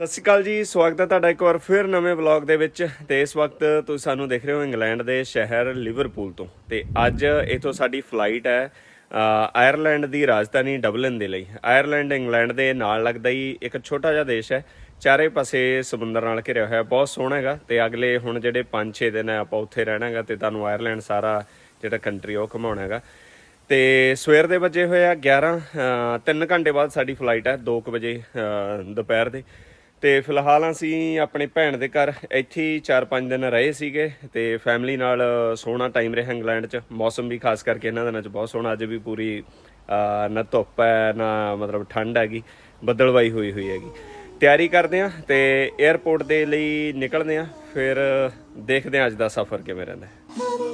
ਸਤਿ ਸ਼੍ਰੀ ਅਕਾਲ ਜੀ, ਸਵਾਗਤ ਹੈ ਤੁਹਾਡਾ ਇੱਕ ਵਾਰ ਫਿਰ ਨਵੇਂ ਵਲੌਗ ਦੇ ਵਿੱਚ। ਤੇ ਇਸ ਵਕਤ ਤੁਸੀਂ ਸਾਨੂੰ ਦੇਖ ਰਹੇ ਹੋ ਇੰਗਲੈਂਡ ਦੇ ਸ਼ਹਿਰ ਲਿਵਰਪੂਲ ਤੋਂ। ਤੇ ਅੱਜ ਇਥੋਂ ਸਾਡੀ ਫਲਾਈਟ ਹੈ ਆਇਰਲੈਂਡ ਦੀ ਰਾਜਧਾਨੀ ਡਬਲਿਨ ਦੇ ਲਈ। ਆਇਰਲੈਂਡ, ਇੰਗਲੈਂਡ ਦੇ ਨਾਲ ਲੱਗਦਾ ਹੀ ਇੱਕ ਛੋਟਾ ਜਿਹਾ ਦੇਸ਼ ਹੈ। ਚਾਰੇ ਪਾਸੇ ਸਮੁੰਦਰ ਨਾਲ ਘਿਰਿਆ ਹੋਇਆ, ਬਹੁਤ ਸੋਹਣਾ ਹੈਗਾ। ਤੇ ਅਗਲੇ ਹੁਣ ਜਿਹੜੇ 5-6 ਦਿਨ ਹੈ, ਆਪਾਂ ਉੱਥੇ ਰਹਿਣਾ ਹੈਗਾ ਤੇ ਤੁਹਾਨੂੰ ਆਇਰਲੈਂਡ ਸਾਰਾ ਜਿਹੜਾ ਕੰਟਰੀ ਉਹ ਘੁਮਾਉਣਾ ਹੈਗਾ। ਤੇ ਸਵੇਰ ਦੇ ਵਜੇ ਹੋਏ ਆ 11 3 ਘੰਟੇ ਬਾਅਦ ਸਾਡੀ ਫਲਾਈਟ ਹੈ 2 ਵਜੇ ਦੁਪਹਿਰ ਦੇ। ਤੇ ਫਿਲਹਾਲ ਅਸੀਂ ਆਪਣੇ ਭੈਣ ਦੇ ਘਰ ਇੱਥੇ ਹੀ 4-5 ਦਿਨ ਰਹੇ ਸੀਗੇ ਤੇ ਫੈਮਿਲੀ ਨਾਲ ਸੋਹਣਾ ਟਾਈਮ ਰਿਹਾ ਇੰਗਲੈਂਡ 'ਚ। ਮੌਸਮ ਵੀ ਖਾਸ ਕਰਕੇ ਇਹਨਾਂ ਦਿਨਾਂ 'ਚ ਬਹੁਤ ਸੋਹਣਾ। ਅੱਜ ਵੀ ਪੂਰੀ ਨਾ ਧੁੱਪ ਹੈ, ਨਾ ਮਤਲਬ ਠੰਡ ਹੈਗੀ, ਬੱਦਲਵਾਈ ਹੋਈ ਹੋਈ ਹੈਗੀ। ਤਿਆਰੀ ਕਰਦੇ ਆ ਤੇ 에ਅਰਪੋਰਟ ਦੇ ਲਈ ਨਿਕਲਦੇ ਆ ਫਿਰ ਦੇਖਦੇ ਆ ਅੱਜ ਦਾ ਸਫ਼ਰ ਕਿਵੇਂ ਰਹਿੰਦਾ ਹੈ।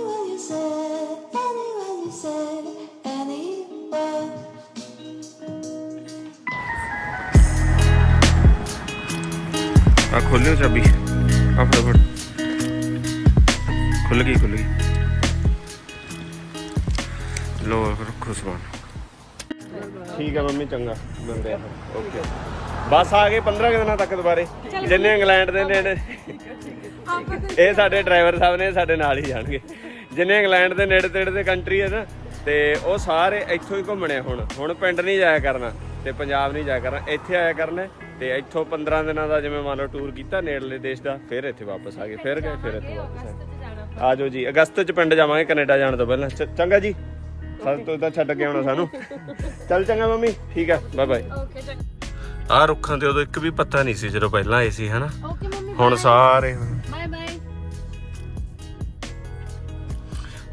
ਆ ਖੋਲਿਓ ਚਾਬੀ। ਆ ਫਟਾਫਟ। ਖੁੱਲ ਗਈ ਖੁੱਲ ਗਈ। ਲੋ ਰੱਖੋ ਸਮਾਨ। ਠੀਕ ਹੈ ਮੰਮੀ ਚੰਗਾ। ਆ ਓਕੇ। ਬਸ ਆ ਗਏ 15 ਕੁ ਦਿਨਾਂ ਤੱਕ ਦੁਬਾਰੇ। ਜਿੰਨੇ ਇੰਗਲੈਂਡ ਦੇ ਨੇੜੇ। ਇਹ ਸਾਡੇ ਡਰਾਈਵਰ ਸਾਹਿਬ ਨੇ ਸਾਡੇ ਨਾਲ ਹੀ ਜਾਣਗੇ। ਜਿੰਨੇ ਇੰਗਲੈਂਡ ਦੇ ਨੇੜੇ ਤੇੜੇ ਦੇ ਕੰਟਰੀ ਹੈ ਨਾ ਤੇ ਉਹ ਸਾਰੇ ਇੱਥੋਂ ਹੀ ਘੁੰਮਣੇ ਹੁਣ। ਹੁਣ ਪਿੰਡ ਨਹੀਂ ਜਾਇਆ ਕਰਨਾ। ਤੇ ਪੰਜਾਬ ਨਹੀਂ ਜਾਇਆ ਕਰਨਾ। ਇੱਥੇ ਆਇਆ ਕਰਨਾ ਤੇ ਇੱਥੋਂ 15 ਦਿਨਾਂ ਦਾ ਜਿਵੇਂ ਮੰਨ ਲਓ ਟੂਰ ਕੀਤਾ ਨੇੜਲੇ ਦੇਸ਼ ਦਾ ਫਿਰ ਇੱਥੇ ਵਾਪਸ ਆ ਗਏ ਫਿਰ ਗਏ ਫਿਰ ਇੱਥੇ ਵਾਪਸ ਆ ਗਏ ਆ ਜਾਓ ਜੀ ਅਗਸਤ ਚ ਪਿੰਡ ਜਾਵਾਂਗੇ ਕੈਨੇਡਾ ਜਾਣ ਤੋਂ ਪਹਿਲਾਂ। ਚੰਗਾ ਜੀ। ਸਾਨੂੰ ਤੋਂ ਤਾਂ ਛੱਡ ਕੇ ਆਉਣਾ ਸਾਨੂੰ। ਚੱਲ ਚੰਗਾ ਮੰਮੀ ਠੀਕ ਹੈ ਬਾਏ ਬਾਏ ਆ ਰੁੱਖਾਂ ਤੇ ਉਦੋਂ ਇੱਕ ਵੀ ਪੱਤਾ ਨਹੀਂ ਸੀ ਜਦੋਂ ਪਹਿਲਾਂ ਆਏ ਸੀ ਹਨਾ? ਹੁਣ ਸਾਰੇ ਬਾਏ ਬਾਏ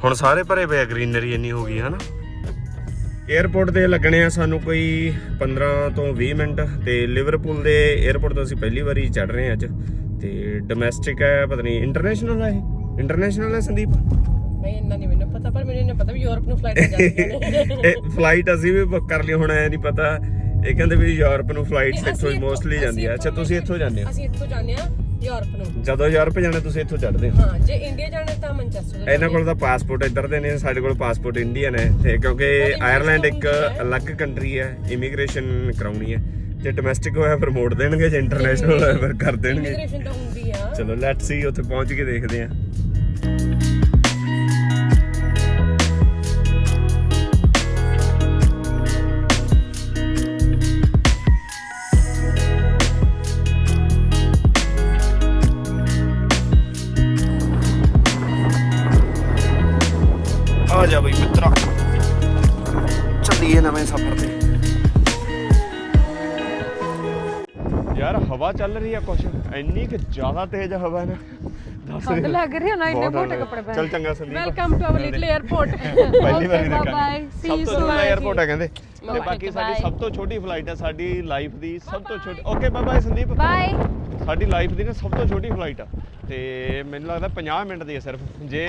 ਹੁਣ ਸਾਰੇ ਭਰੇ ਪਏ ਗ੍ਰੀਨਰੀ ਇੰਨੀ ਹੋ ਗਈ ਹਨਾ? 에어ਪੋਰਟ ਦੇ ਲੱਗਣੇ ਆ ਸਾਨੂੰ ਕੋਈ 15 ਤੋਂ 20 ਮਿੰਟ ਤੇ ਲਿਵਰਪੂਲ ਦੇ 에어ਪੋਰਟ ਤੋਂ ਅਸੀਂ ਪਹਿਲੀ ਵਾਰੀ ਚੜ ਰਹੇ ਆ ਅੱਜ। ਤੇ ਡੋਮੈਸਟਿਕ ਹੈ ਪਤਾ ਨਹੀਂ ਇੰਟਰਨੈਸ਼ਨਲ ਹੈ ਇੰਟਰਨੈਸ਼ਨਲ ਹੈ ਸੰਦੀਪ? ਨਹੀਂ ਇੰਨਾ ਨਹੀਂ ਮੈਨੂੰ ਪਤਾ ਪਰ ਮੈਨੂੰ ਪਤਾ ਵੀ ਯੂਰਪ ਨੂੰ ਫਲਾਈਟ ਜਾਂਦੀ ਹੈ ਫਲਾਈਟ ਅਸੀਂ ਵੀ ਬੁੱਕ ਕਰ ਲਈ ਹੁਣ ਐ ਨਹੀਂ ਪਤਾ। ਇਹ ਕਹਿੰਦੇ ਵੀ ਯੂਰਪ ਨੂੰ ਫਲਾਈਟਸ ਇੱਥੋਂ ਮੋਸਟਲੀ ਜਾਂਦੀ ਆ। ਅੱਛਾ ਤੁਸੀਂ ਇੱਥੋਂ ਜਾਂਦੇ ਹੋ। ਯੂਰਪ ਨੂੰ। ਜਦੋਂ ਯੂਰਪ ਜਾਣਾ ਤੁਸੀਂ ਇੱਥੋਂ ਚੜ੍ਹਦੇ ਹੋ। ਹਾਂ ਜੇ ਇੰਡੀਆ ਜਾਣਾ ਤਾਂ ਮੈਨਚੈਸਟਰ ਇਹਨਾਂ ਕੋਲ ਤਾਂ ਪਾਸਪੋਰਟ ਇੱਧਰ ਦੇ ਨੇ ਸਾਡੇ ਕੋਲ ਪਾਸਪੋਰਟ ਇੰਡੀਅਨ ਹੈ ਤੇ ਕਿਉਂਕਿ ਆਇਰਲੈਂਡ ਇੱਕ ਅਲੱਗ ਕੰਟਰੀ ਹੈ ਇਮੀਗ੍ਰੇਸ਼ਨ ਕਰਾਉਣੀ ਹੈ। ਜੇ ਡੋਮੈਸਟਿਕ ਹੋਇਆ ਫਿਰ ਮੋੜ ਦੇਣਗੇ ਜੇ ਇੰਟਰਨੈਸ਼ਨਲ ਹੋਇਆ ਫਿਰ ਕਰ ਦੇਣਗੇ। ਇਮੀਗ੍ਰੇਸ਼ਨ ਤਾਂ ਹੁੰਦੀ ਆ। ਚਲੋ ਲੈਟਸ ਸੀ ਉੱਥੇ ਪਹੁੰਚ ਕੇ ਦੇਖਦੇ ਆ ਯਾਰ ਹਵਾ ਚੱਲ ਰਹੀ ਆ ਕੁਛ। ਇੰਨੀ ਕਿ ਜ਼ਿਆਦਾ ਤੇਜ਼ ਹਵਾ ਨਾ। ਦੱਸ। ਠੰਡ ਲੱਗ ਰਹੀ ਹੈ ਨਾ ਇੰਨੇ ਬਹੁਤ ਮੋਟੇ ਠੰਡ। ਕੱਪੜੇ ਚੱਲ ਚੰਗਾ Sandeep. Welcome to our little airport ਪਹਿਲੀ ਵਾਰੀ ਦੇਖਾਂਗੇ. See ਸਭ you ਤੋਂ soon. ਛੋਟਾ 에ਅਰਪੋਰਟ ਹੈ ਕਹਿੰਦੇ। ਤੇ. ਬਾਕੀ ਸਾਡੀ Bye. ਸਭ ਤੋਂ ਛੋਟੀ ਫਲਾਈਟ ਹੈ ਸਾਡੀ ਲਾਈਫ ਦੀ ਸਭ ਤੋਂ ਛੋਟੀ okay bye bye Sandeep. Bye ਸਾਡੀ ਲਾਈਫ ਦੀ ਨਾ ਸਭ ਤੋਂ ਛੋਟੀ ਫਲਾਈਟ ਆ। ਤੇ ਮੈਨੂੰ ਲੱਗਦਾ 50 ਮਿੰਟ ਦੀ ਹੈ ਸਿਰਫ। ਜੇ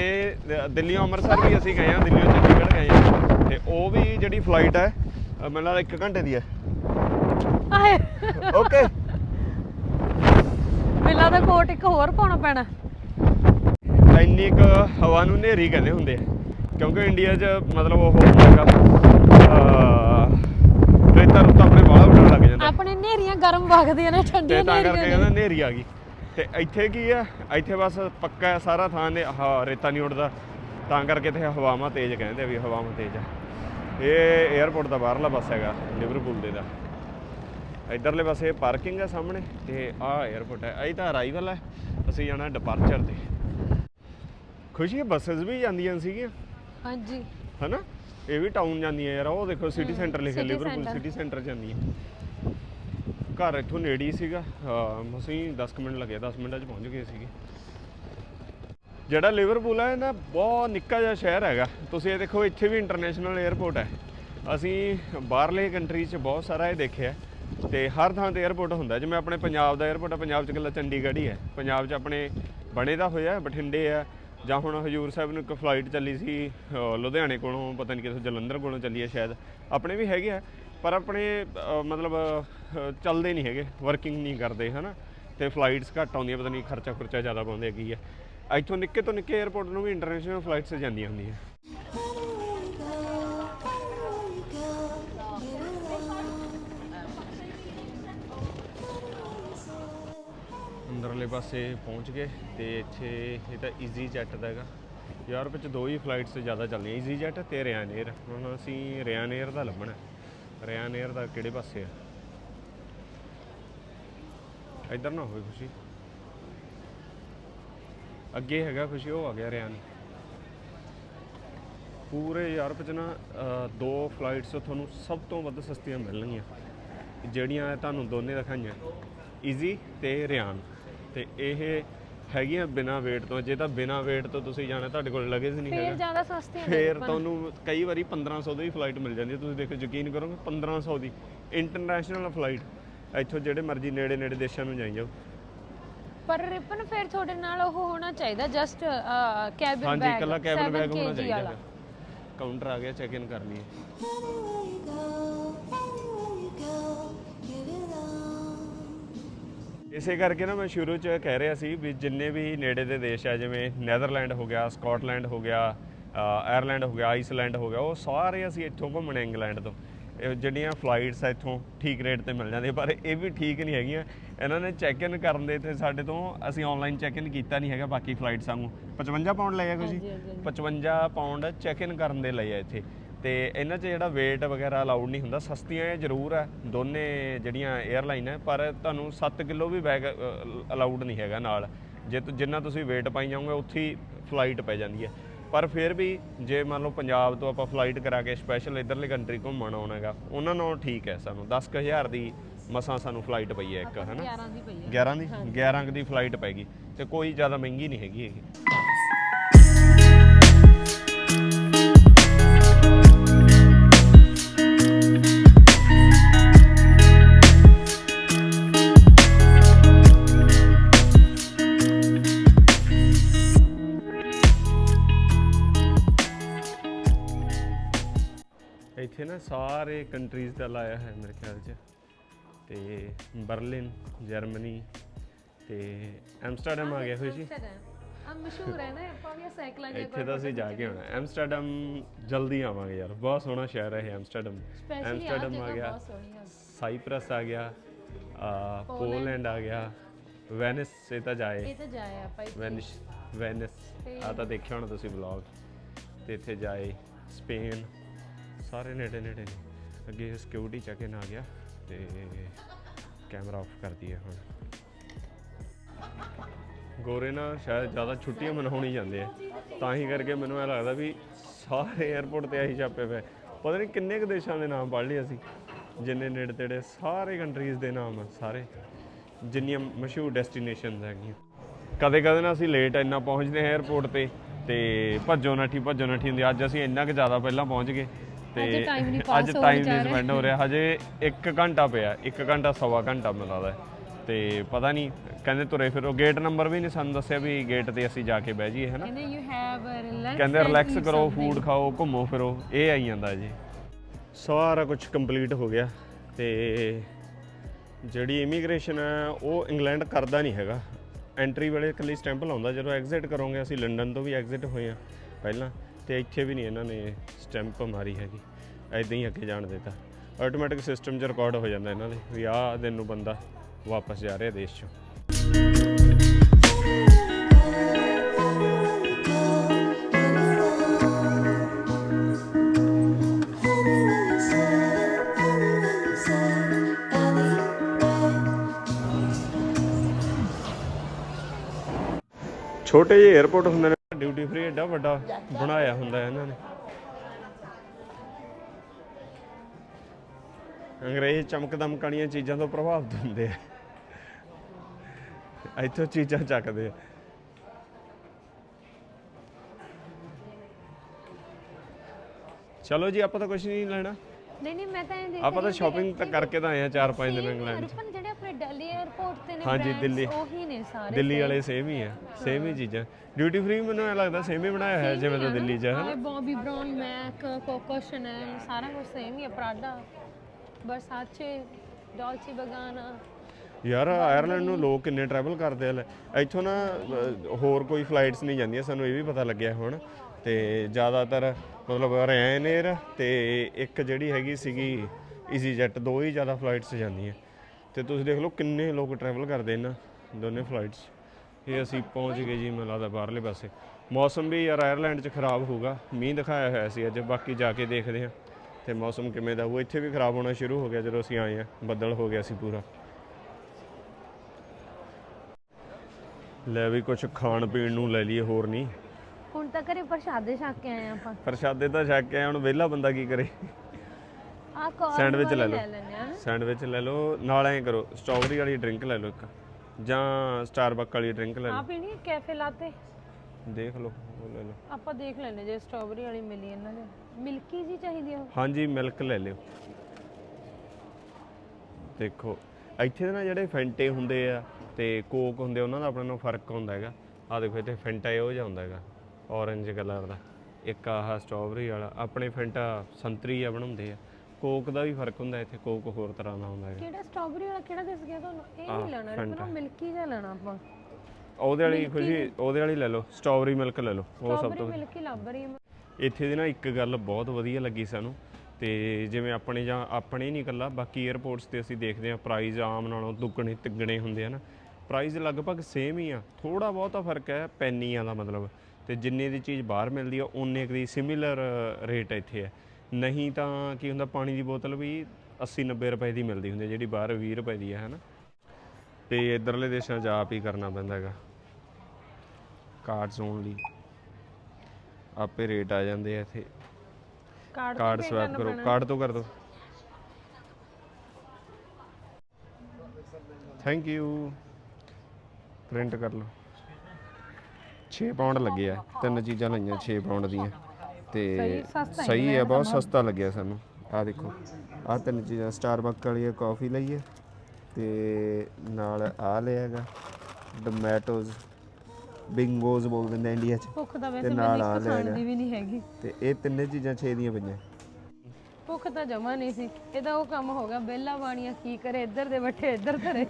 ਦ- ਦਿੱਲੀੋਂ ਅੰਮ੍ਰਿਤਸਰ ਵੀ ਅਸੀਂ ਗਏ ਆ ਦਿੱਲੀੋਂ ਚੰਡੀਗੜ੍ਹ ਗਏ ਆ ਤੇ ਉਹ ਵੀ ਜਿਹੜੀ ਫਲਾਈਟ ਹੈ ਅ, ਮੈਨੂੰ ਲੱਗਦਾ 1 ਘੰਟੇ ਦੀ ਹੈ ਆਏ। ਓਕੇ ਬਿੱਲਾ ਦਾ ਕੋਟ ਇੱਕ ਹੋਰ ਪਾਉਣਾ ਪੈਣਾ। ਇੰਨੀ ਕੁ ਹਵਾ ਨੂੰ ਨੇਰੀ ਕਹਿੰਦੇ ਹੁੰਦੇ ਆ ਕਿਉਂਕਿ ਇੰਡੀਆ 'ਚ ਮਤਲਬ ਉਹ ਹੈਗਾ ਅ ਰੇਤਾ ਰੁੱਤਾ ਆਪਣੇ ਬਾਹਲਾ ਉੱਡਣ ਲੱਗ ਜਾਂਦਾ। ਆਪਣੇ ਨੇਰੀਆਂ ਗਰਮ ਵਗਦੀਆਂ ਨੇ ਤੇ ਠੰਡੀਆਂ ਤਾਂ ਕਰਕੇ ਨੇਰੀਆਂ ਕਹਿੰਦਾ ਨੇ। ਨੇਰੀ ਆ ਗਈ। ਤੇ ਇੱਥੇ ਕੀ ਆ ਇੱਥੇ ਬਸ ਪੱਕਾ ਹੈ ਸਾਰਾ ਥਾਂ ਦੇ ਆਹ ਰੇਤਾ ਨਹੀਂ ਉੱਡਦਾ। ਤਾਂ ਕਰਕੇ ਤੇ ਹਵਾਵਾਂ ਤੇਜ਼ ਕਹਿੰਦੇ ਆ ਵੀ ਹਵਾਵਾਂ ਤੇਜ਼ ਆ। ਇਹ 에어ਪੋਰਟ ਦਾ ਬਾਹਰਲਾ ਪਾਸਾ ਹੈਗਾ ਲਿਵਰਪੂਲ ਦੇ ਦਾ। ਇਧਰਲੇ ਪਾਸੇ ਪਾਰਕਿੰਗ ਹੈ ਸਾਹਮਣੇ ਤੇ ਆਹ 에어ਪੋਰਟ ਹੈ ਇਹ ਤਾਂ ਅਰਾਈਵਲ ਹੈ ਅਸੀਂ ਜਾਣਾ ਡਿਪਾਰਚਰ ਤੇ। ਖੁਸ਼ੀ ਬੱਸਸ ਵੀ ਜਾਂਦੀਆਂ ਸੀਗੀਆਂ। ਹਾਂਜੀ। ਹਨਾ? ਇਹ ਵੀ ਟਾਊਨ ਜਾਂਦੀਆਂ ਯਾਰ। ਉਹ ਦੇਖੋ ਸਿਟੀ ਸੈਂਟਰ ਲਿਖਿਆ ਲਿਵਰਪੂਲ ਸਿਟੀ ਸੈਂਟਰ ਜਾਂਦੀਆਂ। ਘਰ ਇੱਥੋਂ ਨੇੜੇ ਹੀ ਸੀਗਾ। ਅਸੀਂ 10 ਕੁ ਮਿੰਟ ਲੱਗੇ 10 ਮਿੰਟਾਂ 'ਚ ਪਹੁੰਚ ਗਏ ਸੀਗੇ। ਜਿਹੜਾ ਲਿਵਰਪੂਲ ਹੈ ਨਾ ਬਹੁਤ ਨਿੱਕਾ ਜਿਹਾ ਸ਼ਹਿਰ ਹੈਗਾ। ਤੁਸੀਂ ਇਹ ਦੇਖੋ ਇੱਥੇ ਵੀ ਇੰਟਰਨੈਸ਼ਨਲ 에ਅਰਪੋਰਟ ਹੈ ਅਸੀਂ ਬਾਹਰਲੇ ਕੰਟਰੀ 'ਚ ਬਹੁਤ ਸਾਰਾ ਇਹ ਦੇਖਿਆ। ਤੇ ਹਰ ਥਾਂ ਤੇ 에어ਪੋਰਟ ਹੁੰਦਾ। ਜਿਵੇਂ ਆਪਣੇ ਪੰਜਾਬ ਦਾ 에어ਪੋਰਟ ਆ, ਪੰਜਾਬ 'ਚ ਇਕੱਲਾ ਚੰਡੀਗੜ੍ਹ ਹੀ ਹੈ। ਪੰਜਾਬ 'ਚ ਆਪਣੇ ਬਣੇ ਦਾ ਹੋਇਆ ਬਠਿੰਡੇ ਆ, ਜਾਂ ਹੁਣ ਹਜੂਰ ਸਾਹਿਬ ਨੂੰ ਇੱਕ ਫਲਾਈਟ ਚੱਲੀ ਸੀ ਲੁਧਿਆਣੇ ਕੋਲੋਂ, ਪਤਾ ਨਹੀਂ ਕਿੱਥੋਂ, ਜਲੰਧਰ ਕੋਲੋਂ ਚੱਲੀ ਹੈ ਸ਼ਾਇਦ। ਆਪਣੇ ਵੀ ਹੈਗੇ ਆ, ਪਰ ਆਪਣੇ ਮਤਲਬ ਚੱਲਦੇ ਨਹੀਂ ਹੈਗੇ ਵਰਕਿੰਗ ਨਹੀਂ ਕਰਦੇ, ਹਨਾ। ਤੇ ਫਲਾਈਟਸ ਘੱਟ ਆਉਂਦੀਆਂ, ਪਤਾ ਨਹੀਂ ਖਰਚਾ ਖਰਚਾ ਜ਼ਿਆਦਾ ਪਾਉਂਦੇ ਕੀ ਹੈ ਇੱਥੋਂ ਨਿੱਕੇ ਤੋਂ ਨਿੱਕੇ 에어ਪੋਰਟ ਨੂੰ ਵੀ ਇੰਟਰਨੈਸ਼ਨਲ ਫਲਾਈਟਸ ਜਾਂਦੀਆਂ ਹੁੰਦੀਆਂ। ਅੰਦਰਲੇ ਪਾਸੇ ਪਹੁੰਚ ਗਏ ਤੇ ਇੱਥੇ ਇਹ ਤਾਂ ਈਜ਼ੀ ਜੈਟ ਦਾ ਹੈਗਾ। ਯੂਰਪ ਵਿੱਚ ਦੋ ਹੀ ਫਲਾਈਟਸ ਜ਼ਿਆਦਾ ਚੱਲਦੀਆਂ ਈਜ਼ੀ ਜੈਟ ਤੇ ਰਿਆਨੇਅਰ ਹੁਣ ਅਸੀਂ ਰਿਆਨ ਰਿਆਨੇਅਰ ਦਾ ਲੱਭਣਾ ਰਿਆਨੇਅਰ ਦਾ ਕਿਹੜੇ ਪਾਸੇ ਆ? ਇੱਧਰ ਨਾ ਹੋਵੇ ਖੁਸ਼ੀ। ਅੱਗੇ ਹੈਗਾ ਖੁਸ਼ੀ, ਉਹ ਆ ਗਿਆ ਰਿਆਨ ਪੂਰੇ ਯੂਰਪ 'ਚ ਨਾ ਦੋ ਫਲਾਈਟਸ ਤੁਹਾਨੂੰ ਸਭ ਤੋਂ ਵੱਧ ਸਸਤੀਆਂ ਮਿਲਣਗੀਆਂ। ਜਿਹੜੀਆਂ ਤੁਹਾਨੂੰ ਦੋਨੇ ਦਿਖਾਈਆਂ। ਈਜ਼ੀ ਤੇ ਰਿਆਨ ਤੇ ਇਹ ਹੈਗੀਆਂ ਬਿਨਾ ਵੇਟ ਤੋਂ ਜੇ ਤਾਂ ਬਿਨਾ ਵੇਟ ਤੋਂ ਤੁਸੀਂ ਜਾਣਾ ਤੁਹਾਡੇ ਕੋਲ ਲਗੇਜ ਨਹੀਂ ਫੇਰ ਹੈਗਾ। ਜ਼ਿਆਦਾ ਸਸਤੀਆਂ ਨੇ ਫੇਰ ਤੁਹਾਨੂੰ ਕਈ ਵਾਰੀ 1500 ਦੀ ਫਲਾਈਟ ਮਿਲ ਜਾਂਦੀ ਹੈ। ਤੁਸੀਂ ਦੇਖੋ ਯਕੀਨ ਕਰੋਗੇ 1500 ਦੀ ਇੰਟਰਨੈਸ਼ਨਲ ਫਲਾਈਟ ਇੱਥੋਂ ਜਿਹੜੇ ਮਰਜ਼ੀ ਨੇੜੇ ਨੇੜੇ ਦੇਸ਼ਾਂ ਨੂੰ ਜਾਈ ਜਾਓ। ਪਰ ਰਿਪਨ ਫਿਰ ਤੁਹਾਡੇ ਨਾਲ ਉਹ ਹੋਣਾ ਚਾਹੀਦਾ ਜਸਟ ਕੈਬਿਨ ਹਾਂਜੀ ਬੈਗ ਇਕੱਲਾ ਕੈਬਨ ਬੈਗ ਹੋਣਾ 7 kg ਚਾਹੀਦਾ। ਕਾਊਂਟਰ ਆ ਗਿਆ ਚੈੱਕ ਇਨ ਕਰ ਲਈਏ ਇਸੇ ਕਰਕੇ ਨਾ ਮੈਂ ਸ਼ੁਰੂ ਚ ਕਹਿ ਰਿਹਾ ਸੀ ਵੀ ਜਿੰਨੇ ਵੀ ਨੇੜੇ ਦੇ ਦੇਸ਼ ਆ ਜਿਵੇਂ ਨੈਦਰਲੈਂਡ ਹੋ ਗਿਆ ਸਕਾਟਲੈਂਡ ਹੋ ਗਿਆ ਆਇਰਲੈਂਡ ਹੋ ਗਿਆ ਆਈਸਲੈਂਡ ਹੋ ਗਿਆ ਉਹ ਸਾਰੇ ਅਸੀਂ ਇੱਥੋਂ ਘੁੰਮਣੇ ਇੰਗਲੈਂਡ ਤੋਂ। ਇਹ ਜਿਹੜੀਆਂ ਫਲਾਈਟਸ ਆ ਇੱਥੋਂ ਠੀਕ ਰੇਟ ਤੇ ਮਿਲ ਜਾਂਦੀਆਂ ਪਰ ਇਹ ਵੀ ਠੀਕ ਨਹੀਂ ਹੈਗੀਆਂ। ਇਹਨਾਂ ਨੇ ਚੈੱਕ ਇਨ ਕਰਨ ਦੇ ਤੇ ਸਾਡੇ ਤੋਂ ਅਸੀਂ ਆਨਲਾਈਨ ਚੈੱਕ ਇਨ ਕੀਤਾ ਨਹੀਂ ਹੈਗਾ ਬਾਕੀ ਫਲਾਈਟਸ ਵਾਂਗੂ 55 ਪਾਉਂਡ ਲਏ ਆ ਕੁਝ 55 ਪਾਉਂਡ ਚੈੱਕ ਇਨ ਕਰਨ ਦੇ ਲਏ ਆ ਇੱਥੇ। ਤੇ ਇਹਨਾਂ 'ਚ ਜਿਹੜਾ weight ਵਗੈਰਾ ਅਲਾਉਡ ਨਹੀਂ ਹੁੰਦਾ ਸਸਤੀਆਂ ਇਹ ਜ਼ਰੂਰ ਆ ਦੋਨੇ ਜਿਹੜੀਆਂ 에ਅਰਲਾਈਨ ਹੈ ਪਰ ਤੁਹਾਨੂੰ 7 ਕਿਲੋ ਵੀ ਬੈਗ ਅਲਾਉਡ ਨਹੀਂ ਹੈਗਾ ਨਾਲ। ਜੇ ਜਿੰਨਾ ਤੁਸੀਂ weight ਪਾਈ ਜਾਓਗੇ ਉੱਥੇ ਹੀ ਫਲਾਈਟ ਪੈ ਜਾਂਦੀ ਹੈ। ਪਰ ਫਿਰ ਵੀ ਜੇ ਮੰਨ ਲਓ ਪੰਜਾਬ ਤੋਂ ਆਪਾਂ ਫਲਾਈਟ ਕਰਾ ਕੇ ਸਪੈਸ਼ਲ ਇਧਰਲੀ ਕੰਟਰੀ ਘੁੰਮਣ ਆਉਣਾ ਹੈਗਾ ਉਹਨਾਂ ਨਾਲ ਠੀਕ ਹੈ ਸਾਨੂੰ। 10000 ਦੀ ਮਸਾਂ ਸਾਨੂੰ ਫਲਾਈਟ ਪਈ ਹੈ ਇੱਕ ਹਨਾ? 11 ਦੀ ਪਈ ਆ 11 ਦੀ 11 ਕੁ ਦੀ ਫਲਾਈਟ ਪੈਗੀ ਤੇ ਕੋਈ ਜ਼ਿਆਦਾ ਮਹਿੰਗੀ ਨਹੀਂ ਹੈਗੀ ਹੈਗੀ ਸਾਰੇ ਕੰਟਰੀਜ਼ ਦਾ ਲਾਇਆ ਹੈ ਮੇਰੇ ਖਿਆਲ 'ਚ। ਤੇ ਬਰਲਿਨ ਜਰਮਨੀ ਤੇ ਐਮਸਟਰਡਮ ਆ ਗਿਆ ਹੋਈ ਜੀ ਆ ਮਸ਼ਹੂਰ ਹੈ ਨਾ ਆਪਾਂ ਵੀ ਸਾਈਕਲਾਂ ਦੇ ਇੱਥੇ ਤਾਂ ਅਸੀਂ ਜਾ ਕੇ ਆਉਣਾ। ਐਮਸਟਰਡਮ ਜਲਦੀ ਆਵਾਂਗੇ ਯਾਰ ਬਹੁਤ ਸੋਹਣਾ ਸ਼ਹਿਰ ਹੈ ਇਹ ਐਮਸਟਰਡਮ। ਐਮਸਟਰਡਮ ਆ ਗਿਆ ਸਾਈਪ੍ਰਸ ਆ। ਗਿਆ ਆ ਪੋਲੈਂਡ ਆ ਗਿਆ ਵੈਨਿਸ ਇਹ ਤਾਂ ਜਾਏ। ਇਹ ਤਾਂ ਜਾਇਆ ਆਪਾਂ ਇੱਥੇ। ਵੈਨਿਸ ਵੈਨਿਸ ਆ ਤਾਂ ਦੇਖਿਆ ਹੋਣਾ ਤੁਸੀਂ ਵਲੌਗ ਤੇ ਇੱਥੇ ਜਾਏ ਸਪੇਨ ਸਾਰੇ ਨੇੜੇ ਨੇੜੇ ਨੇ। ਅੱਗੇ ਸਿਕਿਉਰਿਟੀ ਚੈੱਕ ਇਨ ਆ ਗਿਆ ਤੇ ਕੈਮਰਾ ਆਫ ਕਰ ਦਈਏ ਹੁਣ। ਗੋਰੇ ਨਾ ਸ਼ਾਇਦ ਜ਼ਿਆਦਾ ਛੁੱਟੀਆਂ ਮਨਾਉਣੀ ਜਾਂਦੇ ਆ। ਤਾਂ ਹੀ ਕਰਕੇ ਮੈਨੂੰ ਇਹ ਲੱਗਦਾ ਵੀ ਸਾਰੇ 에ਅਰਪੋਰਟ ਤੇ ਆਹੀ ਛਾਪੇ ਪਏ। ਪਤਾ ਨਹੀਂ ਕਿੰਨੇ ਕੁ ਦੇਸ਼ਾਂ ਦੇ ਨਾਮ ਪੜ੍ਹ ਲਏ ਅਸੀਂ। ਜਿੰਨੇ ਨੇੜੇ ਤੇੜੇ ਸਾਰੇ ਕੰਟਰੀਜ਼ ਦੇ ਨਾਮ ਸਾਰੇ। ਜਿੰਨੀਆਂ ਮਸ਼ਹੂਰ ਡੈਸਟੀਨੇਸ਼ਨਸ ਹੈਗੀਆਂ। ਕਦੇ ਕਦੇ ਨਾ ਅਸੀਂ ਲੇਟ ਇੰਨਾ ਪਹੁੰਚਦੇ ਹਾਂ 에ਅਰਪੋਰਟ ਤੇ ਤੇ ਭੱਜੋ ਨੱਠੀ ਭੱਜੋ ਨੱਠੀ ਹੁੰਦੀ। ਅੱਜ ਅਸੀਂ ਇੰਨਾ ਕੁ ਜ਼ਿਆਦਾ ਪਹਿਲਾਂ ਪਹੁੰਚ ਗਏ। ਤੇ ਅੱਜ ਹੋ ਟਾਈਮ ਨਹੀਂ। ਸਪੈਂਡ ਹੋ ਰਿਹਾ। ਹਜੇ 1 ਘੰਟਾ ਪਿਆ 1 ਘੰਟਾ ਸਵਾ ਘੰਟਾ ਮੈਨੂੰ ਲੱਗਦਾ ਹੈ। ਤੇ ਪਤਾ ਨਹੀਂ ਕਹਿੰਦੇ ਤੁਰੇ ਫਿਰੋ। ਗੇਟ ਨੰਬਰ ਵੀ ਨਹੀਂ ਸਾਨੂੰ ਦੱਸਿਆ ਵੀ ਗੇਟ ਤੇ ਅਸੀਂ ਜਾ ਕੇ ਬਹਿ ਜਾਈਏ ਹਨਾ? ਕਹਿੰਦੇ ਯੂ ਹੈਵ ਰਿਲੈਕਸ ਕਹਿੰਦੇ ਰਿਲੈਕਸ ਕਰੋ ਫੂਡ ਖਾਓ ਘੁੰਮੋ ਫਿਰੋ। ਇਹ ਆਈ ਜਾਂਦਾ ਜੀ। ਸਾਰਾ ਕੁਝ ਕੰਪਲੀਟ ਹੋ ਗਿਆ। ਤੇ ਜਿਹੜੀ ਇਮੀਗ੍ਰੇਸ਼ਨ ਹੈ ਉਹ ਇੰਗਲੈਂਡ ਕਰਦਾ ਨਹੀਂ ਹੈਗਾ। ਐਂਟਰੀ ਵੇਲੇ ਇਕੱਲੀ ਸਟੈਂਪ ਲਾਉਂਦਾ। ਜਦੋਂ ਐਗਜ਼ਿਟ ਕਰੋਗੇ ਅਸੀਂ ਲੰਡਨ ਤੋਂ ਵੀ ਐਗਜ਼ਿਟ ਹੋਏ ਆ ਪਹਿਲਾਂ। ਤੇ ਇੱਥੇ ਵੀ ਨਹੀਂ ਇਹਨਾਂ ਨੇ ਸਟੈਂਪ ਮਾਰੀ ਹੈਗੀ। ਐਦਾਂ ਹੀ ਅੱਗੇ ਜਾਣ ਦਿੱਤਾ। ਆਟੋਮੈਟਿਕ ਸਿਸਟਮ 'ਚ ਰਿਕਾਰਡ ਹੋ ਜਾਂਦਾ ਇਹਨਾਂ ਦੇ ਵੀ ਆਹ ਦਿਨ ਨੂੰ ਬੰਦਾ ਵਾਪਸ ਜਾ ਰਿਹਾ ਦੇਸ਼ 'ਚੋਂ। ਛੋਟੇ ਜਿਹੇ 에어ਪੋਰਟ ਹੁੰਦੇ ਨੇ ਡਿਊਟੀ ਫ੍ਰੀ ਐਡਾ ਵੱਡਾ ਬਣਾਇਆ ਹੁੰਦਾ ਇਹਨਾਂ ਨੇ। ਅੰਗਰੇਜ਼ ਚਮਕ ਦਮਕ ਵਾਲੀਆਂ ਚੀਜ਼ਾਂ ਤੋਂ ਪ੍ਰਭਾਵਿਤ ਹੁੰਦੇ ਆ। ਇੱਥੋਂ ਚੀਜ਼ਾਂ ਚੱਕਦੇ ਆ। ਚਲੋ ਜੀ ਆਪਾਂ ਤਾਂ ਕੁਝ ਨਹੀਂ ਲੈਣਾ। ਨਹੀਂ ਨਹੀਂ ਮੈਂ ਤਾਂ ਇਹ ਦੇਖ ਆਪਾਂ ਤਾਂ ਸ਼ਾਪਿੰਗ ਤਾਂ ਕਰਕੇ ਤਾਂ ਆਏ ਆ 4-5 ਦਿਨ ਇੰਗਲੈਂਡ 'ਚ ਰੁਪਨ ਜਿਹੜੇ ਆਪਣੇ ਦਿੱਲੀ 에ਅਰਪੋਰਟ ਤੇ ਨੇ ਹਾਂਜੀ, ਦਿੱਲੀ। ਉਹੀ ਨੇ ਸਾਰੇ ਦਿੱਲੀ ਵਾਲੇ ਸੇਮ ਹੀ ਆ ਸੇਮ ਹੀ ਚੀਜ਼ਾਂ। ਡਿਊਟੀ ਫ੍ਰੀ ਮੈਨੂੰ ਐ ਲੱਗਦਾ ਸੇਮ ਹੀ ਬਣਾਇਆ ਹੋਇਆ ਜਿਵੇਂ ਤਾਂ ਦਿੱਲੀ 'ਚ ਹੈ ਆਏ Bobbi Brown MAC Coco Chanel ਸਾਰਾ ਕੁਝ ਸੇਮ ਹੀ ਹੈ ਪ੍ਰਾਡਾ ਬਰਸਾਚੇ ਡਾਲਚੀ ਬਗਾਨਾ ਯਾਰ ਆਇਰਲੈਂਡ ਨੂੰ ਲੋਕ ਕਿੰਨੇ ਟਰੈਵਲ ਕਰਦੇ ਆ ਇੱਥੋਂ ਨਾ ਅਹ, ਹੋਰ ਕੋਈ ਫਲਾਈਟਸ ਨਹੀਂ ਜਾਂਦੀਆਂ ਸਾਨੂੰ ਇਹ ਵੀ ਪਤਾ ਲੱਗਿਆ ਹੁਣ। ਤੇ ਜ਼ਿਆਦਾਤਰ ਮਤਲਬ ਰੈਨਏਅਰ ਤੇ ਇੱਕ ਜਿਹੜੀ ਹੈਗੀ ਸੀਗੀ ਈਜ਼ੀ ਜੈਟ ਦੋ ਹੀ ਜ਼ਿਆਦਾ ਫਲਾਈਟਸ ਜਾਂਦੀਆਂ। ਤੇ ਤੁਸੀਂ ਦੇਖ ਲਓ ਕਿੰਨੇ ਲੋਕ ਟਰੈਵਲ ਕਰਦੇ ਇਹਨਾਂ ਦੋਨੇ ਫਲਾਈਟਸ ਇਹ ਅਸੀਂ ਪਹੁੰਚ ਗਏ ਜੀ ਮੈਨੂੰ ਲੱਗਦਾ ਬਾਹਰਲੇ ਪਾਸੇ। ਮੌਸਮ ਵੀ ਯਾਰ ਆਇਰਲੈਂਡ 'ਚ ਖਰਾਬ ਹੋਊਗਾ। ਮੀਂਹ ਦਿਖਾਇਆ ਹੋਇਆ ਸੀ ਅੱਜ ਬਾਕੀ ਜਾ ਕੇ ਦੇਖਦੇ ਹਾਂ। ਤੇ ਮੌਸਮ ਕਿਵੇਂ ਦਾ ਉਹ ਇੱਥੇ ਵੀ ਖਰਾਬ ਹੋਣਾ ਸ਼ੁਰੂ ਹੋ ਗਿਆ ਜਦੋਂ ਅਸੀਂ ਆਏ ਆ ਬੱਦਲ ਹੋ ਗਿਆ ਸੀ ਪੂਰਾ। ਲੈ ਵੀ ਕੁਝ ਖਾਣ ਪੀਣ ਨੂੰ ਲੈ ਲਈਏ ਹੋਰ ਨਹੀਂ। ਹੁਣ ਤਾਂ ਘਰੇ ਪ੍ਰਸ਼ਾਦੇ ਛਕ ਕੇ ਆਏ ਆਪਾਂ। ਪ੍ਰਸ਼ਾਦੇ ਤਾਂ ਛੱਕ ਕੇ ਆਏ, ਹੁਣ ਵਿਹਲਾ ਬੰਦਾ ਕੀ ਕਰੇ? ਆ ਸੈਂਡਵਿਚ ਲੈ ਲਓ। ਆ ਸੈਂਡਵਿਚ ਲੈ ਲਓ ਨਾਲ ਐਂ ਕਰੋ ਸਟ੍ਰਾਬੇਰੀ ਵਾਲੀ ਡਰਿੰਕ ਲੈ ਲਓ ਇੱਕ। ਜਾਂ ਸਟਾਰਬਕ ਵਾਲੀ ਡਰਿੰਕ ਲੈ ਆ ਲਓ ਪੀਣੀ ਕੈਫੇ ਲਾਤੇ? ਦੇਖ ਲਓ। ਉਹ ਲੈ ਲਓ। ਆਪਾਂ ਦੇਖ ਲੈਣੇ ਜੇ ਸਟ੍ਰਾਬੇਰੀ ਵਾਲੀ ਮਿਲੀ ਇਹਨਾਂ ਦੇ। ਮਿਲਕੀ ਜੀ ਚਾਹੀਦੀ ਆ ਹਾਂਜੀ ਮਿਲਕ ਲੈ ਲਿਓ। ਦੇਖੋ ਇੱਥੇ ਦੇ ਨਾ ਜਿਹੜੇ ਫੈਂਟੇ ਹੁੰਦੇ ਆ ਤੇ ਕੋਕ ਹੁੰਦੇ ਉਹਨਾਂ ਦਾ ਆਪਣੇ ਨੂੰ ਫ਼ਰਕ ਹੁੰਦਾ ਹੈਗਾ। ਆ ਦੇਖੋ ਇੱਥੇ ਫੈਂਟਾ ਇਹੋ ਜਿਹਾ ਹੁੰਦਾ ਹੈਗਾ ਔਰੰਜ ਕਲਰ ਦਾ। ਇੱਕ ਆਹ ਸਟ੍ਰਾਬੇਰੀ ਵਾਲਾ ਆਪਣੇ ਫੈਂਟਾ ਸੰਤਰੀ ਆ ਬਣਾਉਂਦੇ ਆ। ਕੋਕ ਦਾ ਵੀ ਫ਼ਰਕ ਹੁੰਦਾ ਇੱਥੇ ਕੋਕ ਹੋਰ ਤਰ੍ਹਾਂ ਦਾ ਹੁੰਦਾ ਹੈਗਾ। ਕਿਹੜਾ ਸਟ੍ਰਾਬੇਰੀ ਵਾਲਾ ਕਿਹੜਾ ਦਿਸ ਗਿਆ ਤੁਹਾਨੂੰ? ਇਹ ਨਹੀਂ ਲੈਣਾ। ਰਿਪਨ ਮਿਲਕੀ ਜਿਹਾ ਲੈਣਾ ਆਪਾਂ। ਉਹਦੇ ਵਾਲੀ ਖੁਸ਼ੀ ਉਹਦੇ ਵਾਲੀ ਲੈ ਲਓ ਸਟ੍ਰਾਬੇਰੀ ਮਿਲਕ ਲੈ ਲਓ ਉਹ ਸਭ ਤੋਂ ਮਿਲਕੀ ਲੱਭ ਰਹੀ ਹੈ। ਇੱਥੇ ਦੀ ਨਾ ਇੱਕ ਗੱਲ ਬਹੁਤ ਵਧੀਆ ਲੱਗੀ ਸਾਨੂੰ ਤੇ ਜਿਵੇਂ ਆਪਣੇ ਜਾਂ ਆਪਣੇ ਨਹੀਂ ਇਕੱਲਾ ਬਾਕੀ 에ਅਰਪੋਰਟਸ ਤੇ ਅਸੀਂ ਦੇਖਦੇ ਹਾਂ ਪ੍ਰਾਈਸ ਆਮ ਨਾਲੋਂ ਦੁੱਗਣੇ ਤਿੱਗਣੇ ਹੁੰਦੇ ਆ ਨਾ। ਪ੍ਰਾਈਸ ਲਗਭਗ ਸੇਮ ਹੀ ਆ ਥੋੜਾ ਬਹੁਤਾ ਫ਼ਰਕ ਹੈ ਪੈਨੀਆਂ ਦਾ ਮਤਲਬ। ਤੇ ਜਿੰਨੇ ਦੀ ਚੀਜ਼ ਬਾਹਰ ਮਿਲਦੀ ਆ ਉਨੇ ਕੁ ਦੀ ਸਿਮਿਲਰ ਰੇਟ ਇੱਥੇ ਹੈ ਨਹੀਂ ਤਾਂ ਕੀ ਹੁੰਦਾ ਪਾਣੀ ਦੀ ਬੋਤਲ ਵੀ 80 90 ਰੁਪਏ ਦੀ ਮਿਲਦੀ ਹੁੰਦੀ ਹੈ ਜਿਹੜੀ ਬਾਹਰ 20 ਰੁਪਏ ਦੀ ਹੈ ਹਨਾ। ਤੇ ਇਧਰਲੇ ਦੇਸ਼ਾਂ 'ਚ ਆਪ ਹੀ ਕਰਨਾ ਪੈਂਦਾ ਹੈਗਾ। ਕਾਰਡਸ ਓਨਲੀ ਆਪੇ ਰੇਟ ਆ ਜਾਂਦੇ ਆ ਇੱਥੇ। ਕਾਰਡ ਸਵੈਪ ਕਰੋ। ਕਾਰਡ ਤੋਂ ਕਰ ਦਿਓ ਥੈਂਕ ਯੂ ਪ੍ਰਿੰਟ ਕਰ ਲਓ। 6 ਪਾਉਂਡ ਲੱਗੇ ਆ। ਤਿੰਨ ਚੀਜ਼ਾਂ ਲਈਆਂ 6 ਪਾਉਂਡ ਦੀਆਂ। ਤੇ ਸਹੀ, ਹੀ ਬਹੁਤ ਸਸਤਾ ਲੱਗਿਆ ਸਾਨੂੰ। ਆ ਦੇਖੋ। ਆ ਤਿੰਨ ਚੀਜ਼ਾਂ ਸਟਾਰਬਕ ਵਾਲੀ ਕਾਫੀ ਲਈ ਹੈ ਤੇ ਨਾਲ ਆ ਲਿਆ ਹੈਗਾ। ਡੋਮੈਟੋਜ਼ ਬਿੰਗੋਜ਼ ਬੋਲ ਦਿੰਦੇ ਇੰਡੀਆ 'ਚ। ਭੁੱਖ ਤਾਂ ਵੈਸੇ ਨਾਲ ਮੈਨੂੰ ਆ ਇੱਕ ਖਾਣ। ਦੀ ਵੀ ਨਹੀਂ ਹੈਗੀ। ਤੇ ਇਹ ਤਿੰਨੇ ਚੀਜ਼ਾਂ 6 ਦੀਆਂ ਪਈਆਂ। ਭੁੱਖ ਤਾਂ ਜਮਾ ਨਹੀਂ ਸੀ। ਇਹਦਾ ਉਹ ਕੰਮ ਹੋ ਗਿਆ ਬੇਲਾ ਬਾਣੀਆਂ ਕੀ ਕਰੇ ਇੱਧਰ ਦੇ ਬੱਠੇ ਇੱਧਰ ਧਰੇ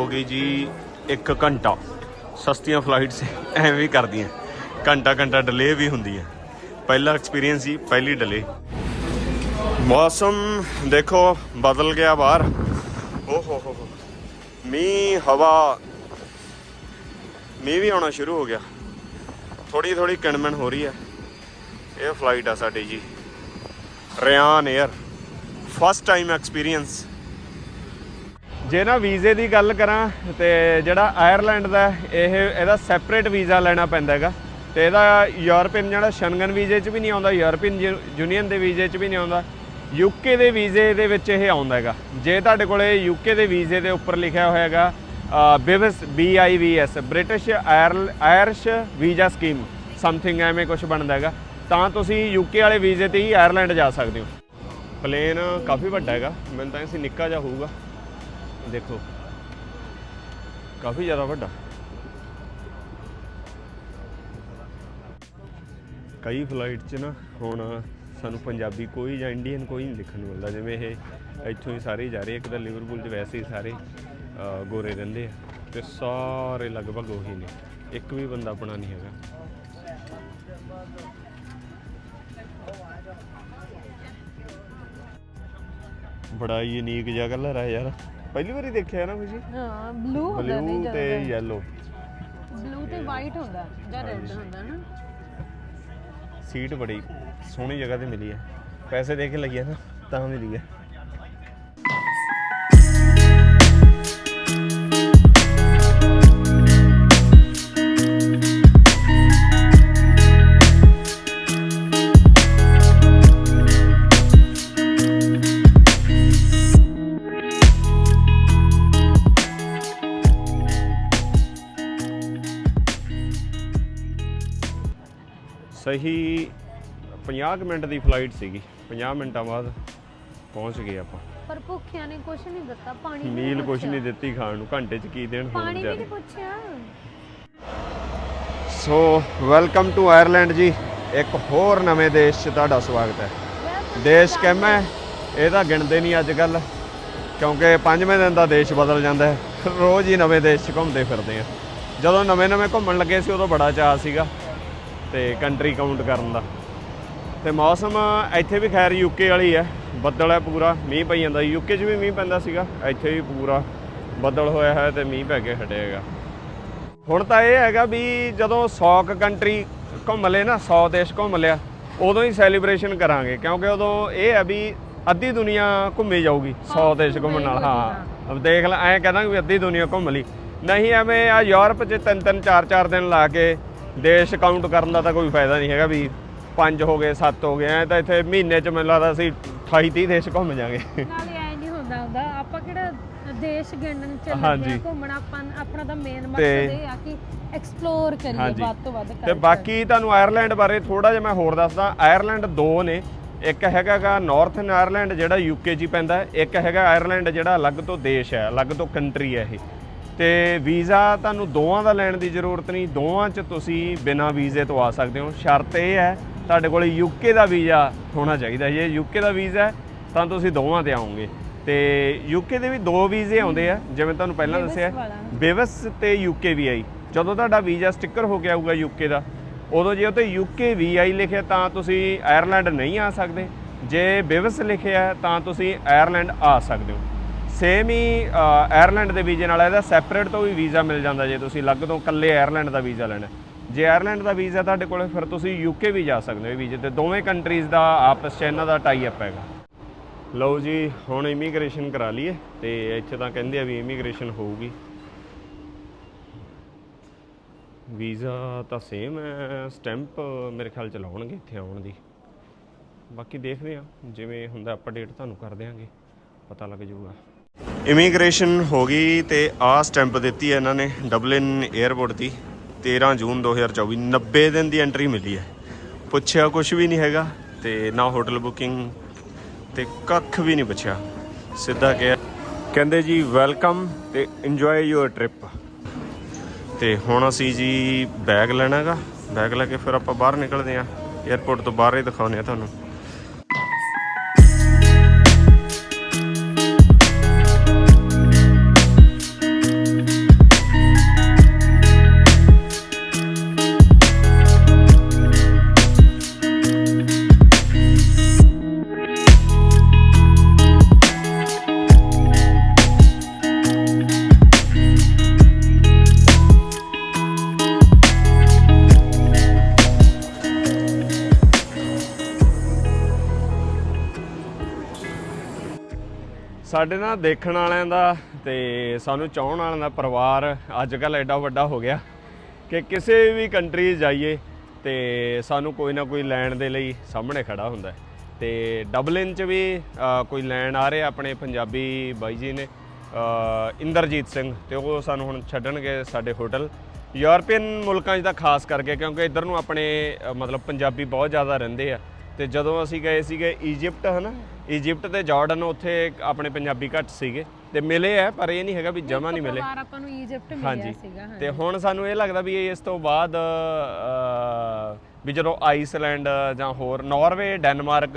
ਹੋ ਗਈ ਜੀ 1 ਘੰਟਾ। ਸਸਤੀਆਂ ਫਲਾਈਟਸ ਐਵੇਂ ਹੀ ਕਰਦੀਆਂ। ਘੰਟਾ ਘੰਟਾ ਡਿਲੇ ਵੀ ਹੁੰਦੀ ਹੈ। ਪਹਿਲਾ ਐਕਸਪੀਰੀਅੰਸ ਸੀ ਪਹਿਲੀ ਡਿਲੇ ਮੌਸਮ ਦੇਖੋ, ਬਦਲ ਗਿਆ ਬਾਹਰ। ਓ ਹੋ ਹੋ। ਹੋ ਮੀਂਹ, ਹਵਾ। ਮੀਂਹ ਵੀ ਆਉਣਾ ਸ਼ੁਰੂ ਹੋ ਗਿਆ। ਥੋੜੀ ਥੋੜੀ ਕਿਣਮਣ ਹੋ ਰਹੀ ਹੈ। ਇਹ ਫਲਾਈਟ ਆ ਸਾਡੀ ਜੀ। Ryanair first time experience ਜੇ ਨਾ ਵੀਜ਼ੇ ਦੀ ਗੱਲ ਕਰਾਂ ਤੇ ਜਿਹੜਾ ਆਇਰਲੈਂਡ ਦਾ ਇਹ, ਇਹਦਾ ਸੈਪਰੇਟ ਵੀਜ਼ਾ ਲੈਣਾ ਪੈਂਦਾ ਹੈਗਾ। ਤੇ ਇਹਦਾ ਯੂਰਪੀਅਨ ਜਿਹੜਾ ਸ਼ੰਗਨ ਵੀਜ਼ੇ 'ਚ ਵੀ ਨਹੀਂ ਆਉਂਦਾ, ਯੂਰਪੀਅਨ ਯੂਨੀਅਨ ਦੇ ਵੀਜ਼ੇ 'ਚ ਵੀ ਨਹੀਂ ਆਉਂਦਾ। ਯੂਕੇ ਦੇ ਵੀਜ਼ੇ ਦੇ ਵਿੱਚ ਇਹ ਆਉਂਦਾ ਹੈਗਾ। ਜੇ ਤੁਹਾਡੇ ਕੋਲੇ ਯੂਕੇ ਦੇ ਵੀਜ਼ੇ ਦੇ ਉੱਪਰ ਲਿਖਿਆ ਹੋਇਆ ਹੈਗਾ BIVS, B I V S, British Irish visa scheme something ਐਵੇਂ ਕੁਝ ਬਣਦਾ ਹੈਗਾ। ਤਾਂ ਤੁਸੀਂ ਯੂਕੇ ਵਾਲੇ ਵੀਜ਼ੇ ਤੇ ਹੀ ਆਇਰਲੈਂਡ ਜਾ ਸਕਦੇ ਹੋ। ਪਲੇਨ ਕਾਫੀ ਵੱਡਾ ਹੈਗਾ, ਮੈਨੂੰ ਤਾਂ ਇਹ ਸੀ ਨਿੱਕਾ ਜਿਹਾ ਹੋਊਗਾ। ਦੇਖੋ, ਕਾਫੀ ਜ਼ਿਆਦਾ ਵੱਡਾ। ਕਈ ਫਲਾਈਟ 'ਚ ਨਾ ਹੁਣ ਸਾਨੂੰ ਪੰਜਾਬੀ ਕੋਈ ਜਾਂ ਇੰਡੀਅਨ ਕੋਈ ਨਹੀਂ ਦੇਖਣ ਨੂੰ ਮਿਲਦਾ। ਜਿਵੇਂ ਇਹ ਇੱਥੋਂ ਹੀ ਸਾਰੇ ਜਾ ਰਹੇ ਇੱਕ ਤਾਂ ਲਿਵਰਪੂਲ 'ਚ ਵੈਸੇ ਹੀ ਸਾਰੇ ਗੋਰੇ ਰਹਿੰਦੇ ਆ ਤੇ ਸਾਰੇ ਲਗਭਗ ਉਹੀ ਨੇ। ਇੱਕ ਵੀ ਬੰਦਾ ਆਪਣਾ ਨਹੀਂ ਹੈਗਾ। ਬੜਾ ਯੂਨੀਕ ਜਿਹਾ ਕਲਰ ਆ ਯਾਰ। ਪਹਿਲੀ ਵਾਰੀ ਦੇਖਿਆ ਨਾ ਤੁਸੀਂ ਹਾਂ ਬਲੂ ਹੁੰਦਾ ਨਹੀਂ ਬਲੂ ਤੇ ਯੈਲੋ ਬਲੂ ਤੇ ਵਾਈਟ ਹੁੰਦਾ ਜਾਂ ਰੈੱਡ ਹੁੰਦਾ ਨਾ। ਸੀਟ ਬੜੀ ਸੋਹਣੀ ਜਗ੍ਹਾ ਤੇ ਮਿਲੀ ਹੈ। ਪੈਸੇ ਦੇ ਕੇ ਲਈਏ ਨਾ ਤਾਂ ਮਿਲੀ ਹੈ। ਸਹੀ 50 ਕੁ ਮਿੰਟ ਦੀ ਫਲਾਈਟ ਸੀਗੀ। 50 ਮਿੰਟਾਂ ਬਾਅਦ ਪਹੁੰਚ ਗਏ ਆਪਾਂ। ਪਰ ਭੁੱਖਿਆਂ ਨੇ ਕੁਝ ਨਹੀਂ ਦਿੱਤਾ ਪਾਣੀ ਵੀ ਮੀਲ ਕੁਛ ਪੁੱਛਿਆ। ਨਹੀਂ ਦਿੱਤੀ ਖਾਣ ਨੂੰ ਘੰਟੇ ਚ ਕੀ ਦੇਣ ਹੁਣ ਪਾਣੀ ਵੀ ਨਹੀਂ ਪੁੱਛਿਆ। ਸੋ ਵੈਲਕਮ ਟੂ ਆਇਰਲੈਂਡ ਜੀ। ਇੱਕ ਹੋਰ ਨਵੇਂ ਦੇਸ਼ 'ਚ ਤੁਹਾਡਾ ਸਵਾਗਤ ਹੈ। ਦੇਸ਼ ਕਹਿੰਦਾ ਹੈ, ਇਹ ਤਾਂ ਗਿਣਦੇ ਨਹੀਂ ਅੱਜ ਕੱਲ ਕਿਉਂਕਿ ਪੰਜਵੇਂ ਦਿਨ ਦਾ ਦੇਸ਼ ਬਦਲ ਜਾਂਦਾ ਹੈ। ਰੋਜ਼ ਹੀ ਨਵੇਂ ਦੇਸ਼ 'ਚ ਘੁੰਮਦੇ ਫਿਰਦੇ ਆ। ਜਦੋਂ ਨਵੇਂ-ਨਵੇਂ ਘੁੰਮਣ ਲੱਗੇ ਸੀ ਉਦੋਂ ਬੜਾ ਚਾਅ ਸੀਗਾ। ਤੇ ਕੰਟਰੀ ਕਾਊਂਟ ਕਰਨ ਦਾ। ਤੇ ਮੌਸਮ ਇੱਥੇ ਵੀ ਖੈਰ ਯੂਕੇ ਵਾਲੀ ਹੈ ਬੱਦਲ ਹੈ ਪੂਰਾ ਮੀਂਹ ਪਈ ਜਾਂਦਾ। ਯੂਕੇ 'ਚ ਵੀ ਮੀਂਹ ਪੈਂਦਾ ਸੀਗਾ ਇੱਥੇ ਵੀ ਪੂਰਾ ਬੱਦਲ ਹੋਇਆ ਹੈ ਤੇ ਮੀਂਹ ਪੈ ਕੇ ਹਟੇਗਾ ਹੁਣ ਤਾਂ ਇਹ ਹੈਗਾ ਵੀ ਜਦੋਂ 100 ਕੁ ਕੰਟਰੀ ਘੁੰਮ ਲਏ ਨਾ 100 ਦੇਸ਼ ਘੁੰਮ ਲਿਆ ਉਦੋਂ ਹੀ ਸੈਲੀਬ੍ਰੇਸ਼ਨ ਕਰਾਂਗੇ ਕਿਉਂਕਿ ਉਦੋਂ ਇਹ ਹੈ ਵੀ ਅੱਧੀ ਦੁਨੀਆ ਘੁੰਮੀ ਜਾਊਗੀ 100 ਦੇਸ਼ ਘੁੰਮਣ ਨਾਲ ਹਾਂ। ਅਬ ਦੇਖ ਲੈ ਐਂ ਕਹਿੰਦਾ ਵੀ ਅੱਧੀ ਦੁਨੀਆ ਘੁੰਮ ਲਈ। ਨਹੀਂ ਐਵੇਂ ਆ ਯੂਰਪ 'ਚ ਤਿੰਨ ਤਿੰਨ ਚਾਰ ਚਾਰ ਦਿਨ ਲਾ ਕੇ ਦੇਸ਼ ਕਾਊਂਟ ਕਰਨ ਦਾ ਤਾਂ ਕੋਈ ਫਾਇਦਾ ਨਹੀਂ ਹੈਗਾ ਵੀ ਪੰਜ ਹੋ ਗਏ ਸੱਤ ਹੋ ਗਏ ਐ ਤਾਂ ਇੱਥੇ ਮਹੀਨੇ 'ਚ ਮੈਨੂੰ ਲੱਗਦਾ ਅਸੀਂ 28 30 ਦੇਸ਼ ਘੁੰਮ ਜਾਾਂਗੇ ਨਾਲੇ ਐ ਨਹੀਂ ਹੁੰਦਾ ਹੁੰਦਾ ਆਪਾਂ ਕਿਹੜਾ ਦੇਸ਼ ਗਿਣਨ ਚ ਲੱਗੇ ਹਾਂਜੀ। ਆ ਘੁੰਮਣਾ ਆਪਾਂ ਆਪਣਾ ਤਾਂ ਮੇਨ ਮਕਸਦ ਤੇ- ਇਹ ਆ ਕਿ ਐਕਸਪਲੋਰ ਕਰੀਏ ਹਾਂਜੀ। ਵੱਧ ਤੋਂ ਵੱਧ ਤੇ culture। ਬਾਕੀ ਤੁਹਾਨੂੰ ਆਇਰਲੈਂਡ ਬਾਰੇ ਥੋੜਾ ਜਿਹਾ ਮੈਂ ਹੋਰ ਦੱਸਦਾ ਆਇਰਲੈਂਡ ਦੋ ਨੇ ਇੱਕ ਹੈਗਾਗਾ ਨਾਰਥਨ ਆਇਰਲੈਂਡ ਜਿਹੜਾ ਯੂਕੇ ਹੀ ਪੈਂਦਾ। ਇੱਕ ਹੈਗਾ ਆਇਰਲੈਂਡ ਜਿਹੜਾ ਅਲੱਗ ਤੋਂ ਦੇਸ਼ ਹੈ ਅਲੱਗ ਤੋਂ ਕੰਟਰੀ ਹੈ ਇਹ ਤੇ ਵੀਜ਼ਾ ਤੁਹਾਨੂੰ ਦੋਵਾਂ ਦਾ ਲੈਣ ਦੀ ਜ਼ਰੂਰਤ ਨਹੀਂ ਦੋਵਾਂ 'ਚ ਤੁਸੀਂ ਬਿਨਾਂ ਵੀਜ਼ੇ ਤੋਂ ਆ ਸਕਦੇ ਹੋ। ਸ਼ਰਤ ਇਹ ਹੈ ਤੁਹਾਡੇ ਕੋਲ ਯੂਕੇ ਦਾ ਵੀਜ਼ਾ ਹੋਣਾ ਚਾਹੀਦਾ ਜੇ ਯੂਕੇ ਦਾ ਵੀਜ਼ਾ ਹੈ ਤਾਂ ਤੁਸੀਂ ਦੋਵਾਂ ਤੇ ਆਓਗੇ। ਤੇ ਯੂਕੇ ਦੇ ਵੀ ਦੋ ਵੀਜ਼ੇ ਆਉਂਦੇ ਆ ਜਿਵੇਂ ਤੁਹਾਨੂੰ ਪਹਿਲਾਂ ਦੱਸਿਆ। ਬਿਵਸ ਤੇ ਯੂਕੇ ਵੀਆਈ ਜਦੋਂ ਤੁਹਾਡਾ ਵੀਜ਼ਾ ਸਟicker ਹੋ ਕੇ ਆਊਗਾ ਯੂਕੇ ਦਾ ਉਦੋਂ ਜੇ ਉੱਤੇ ਯੂਕੇ ਵੀਆਈ ਲਿਖਿਆ ਤਾਂ ਤੁਸੀਂ ਆਇਰਲੈਂਡ ਨਹੀਂ ਆ ਸਕਦੇ। ਜੇ ਬਿਵਸ ਲਿਖਿਆ ਤਾਂ ਤੁਸੀਂ ਆਇਰਲੈਂਡ ਆ ਸਕਦੇ ਹੋ। ਸੇਮ ਹੀ ਅ, ਆਇਰਲੈਂਡ ਦੇ ਵੀਜ਼ੇ ਨਾਲ ਇਹਦਾ ਸੈਪਰੇਟ ਤੋਂ ਵੀ ਵੀਜ਼ਾ ਮਿਲ ਜਾਂਦਾ ਜੇ ਤੁਸੀਂ ਅਲੱਗ ਤੋਂ ਇਕੱਲੇ ਆਇਰਲੈਂਡ ਦਾ ਵੀਜ਼ਾ ਲੈਣਾ। ਜੇ ਆਇਰਲੈਂਡ ਦਾ ਵੀਜ਼ਾ ਤੁਹਾਡੇ ਕੋਲ ਫਿਰ ਤੁਸੀਂ ਯੂਕੇ ਵੀ ਜਾ ਸਕਦੇ ਹੋ ਵੀਜ਼ੇ ਤੇ। ਦੋਵੇਂ ਕੰਟਰੀਜ਼ ਦਾ ਆਪਸ 'ਚ ਇਹਨਾਂ ਦਾ ਟਾਈ ਅਪ ਹੈਗਾ। ਲਓ ਜੀ ਹੁਣ ਇਮੀਗ੍ਰੇਸ਼ਨ ਕਰਾ ਲਈਏ ਤੇ ਇੱਥੇ ਤਾਂ ਕਹਿੰਦੇ ਆ ਵੀ ਇਮੀਗ੍ਰੇਸ਼ਨ ਹੋਊਗੀ। ਵੀਜ਼ਾ ਤਾਂ ਸੇਮ ਹੈ ਸਟੈਂਪ ਮੇਰੇ ਖਿਆਲ ਚ ਲਾਉਣਗੇ ਇੱਥੇ ਆਉਣ ਦੀ। ਬਾਕੀ ਦੇਖਦੇ ਆ ਜਿਵੇਂ ਹੁੰਦਾ ਅਪਡੇਟ ਤੁਹਾਨੂੰ ਕਰ ਦਿਆਂਗੇ ਪਤਾ ਲੱਗ ਜਾਊਗਾ। ਇਮੀਗ੍ਰੇਸ਼ਨ ਹੋ ਗਈ ਤੇ ਆ ਸਟੈਂਪ ਦਿੱਤੀ ਹੈ ਇਹਨਾਂ ਨੇ ਡਬਲਿਨ 에ਅਰਪੋਰਟ ਦੀ 13 ਜੂਨ 2024 90 ਦਿਨ ਦੀ ਐਂਟਰੀ ਮਿਲੀ ਹੈ। ਪੁੱਛਿਆ ਕੁਝ ਵੀ ਨਹੀਂ ਹੈਗਾ ਤੇ ਨਾ ਹੋਟਲ ਬੁਕਿੰਗ ਤੇ ਕੱਖ ਵੀ ਨਹੀਂ ਪੁੱਛਿਆ। ਸਿੱਧਾ ਕਿਹਾ, ਕਹਿੰਦੇ ਜੀ ਵੈਲਕਮ ਤੇ ਇੰਜੋਏ ਯੂਰ ਟ੍ਰਿਪ ਤੇ ਹੁਣ ਅਸੀਂ ਜੀ ਬੈਗ ਲੈਣਾਗਾ। ਬੈਗ ਲੈ ਕੇ ਫਿਰ ਆਪਾਂ ਬਾਹਰ ਨਿਕਲਦੇ ਆਂ 에ਅਰਪੋਰਟ ਤੋਂ ਬਾਹਰ ਹੀ ਦਿਖਾਉਂਦੇ ਆ ਤੁਹਾਨੂੰ। ਸਾਡੇ ਨਾਲ ਦੇਖਣ ਵਾਲਿਆਂ ਦਾ ਤੇ ਸਾਨੂੰ ਚਾਹਣ ਵਾਲਿਆਂ ਦਾ ਪਰਿਵਾਰ ਅੱਜ ਕੱਲ ਐਡਾ ਵੱਡਾ ਹੋ ਗਿਆ ਕਿ ਕਿਸੇ ਵੀ ਕੰਟਰੀ ਜਾਈਏ ਤੇ ਸਾਨੂੰ ਕੋਈ ਨਾ ਕੋਈ ਲੈਣ ਦੇ ਲਈ ਸਾਹਮਣੇ ਖੜਾ ਹੁੰਦਾ ਹੈ। ਤੇ ਡਬਲਿਨ ਚ ਵੀ ਕੋਈ ਲੈਣ ਆ ਰਿਹਾ ਆਪਣੇ ਪੰਜਾਬੀ ਬਾਈ ਜੀ ਨੇ ਇੰਦਰਜੀਤ ਸਿੰਘ ਤੇ ਉਹ ਸਾਨੂੰ ਹੁਣ ਛੱਡਣਗੇ ਸਾਡੇ ਹੋਟਲ ਯੂਰਪੀਅਨ ਮੁਲਕਾਂ 'ਚ ਤਾਂ ਖਾਸ ਕਰਕੇ ਕਿਉਂਕਿ ਇੱਧਰ ਨੂੰ ਆਪਣੇ ਮਤਲਬ ਪੰਜਾਬੀ ਬਹੁਤ ਜ਼ਿਆਦਾ ਰਹਿੰਦੇ ਆ ਤੇ ਜਦੋਂ ਅਸੀਂ ਗਏ ਸੀਗੇ ਈਜਿਪਟ ਹਨਾ ਈਜਿਪਟ ਤੇ ਜਾਰਡਨ ਉੱਥੇ ਆਪਣੇ ਪੰਜਾਬੀ ਘੱਟ ਸੀਗੇ। ਤੇ ਮਿਲੇ ਆ ਪਰ ਇਹ ਨਹੀਂ ਹੈਗਾ ਵੀ ਜਮਾ ਨਹੀਂ ਮਿਲੇ। ਆਪਾਂ ਨੂੰ ਈਜਿਪਟ ਮਿਲਿਆ ਹਾਂਜੀ। ਸੀਗਾ ਹਾਂਜੀ। ਤੇ ਹੁਣ ਸਾਨੂੰ ਇਹ ਲੱਗਦਾ ਵੀ ਇਸ ਤੋਂ ਬਾਅਦ ਵੀ ਜਦੋਂ ਆਈਸਲੈਂਡ ਜਾਂ ਹੋਰ ਨਾਰਵੇ ਡੈਨਮਾਰਕ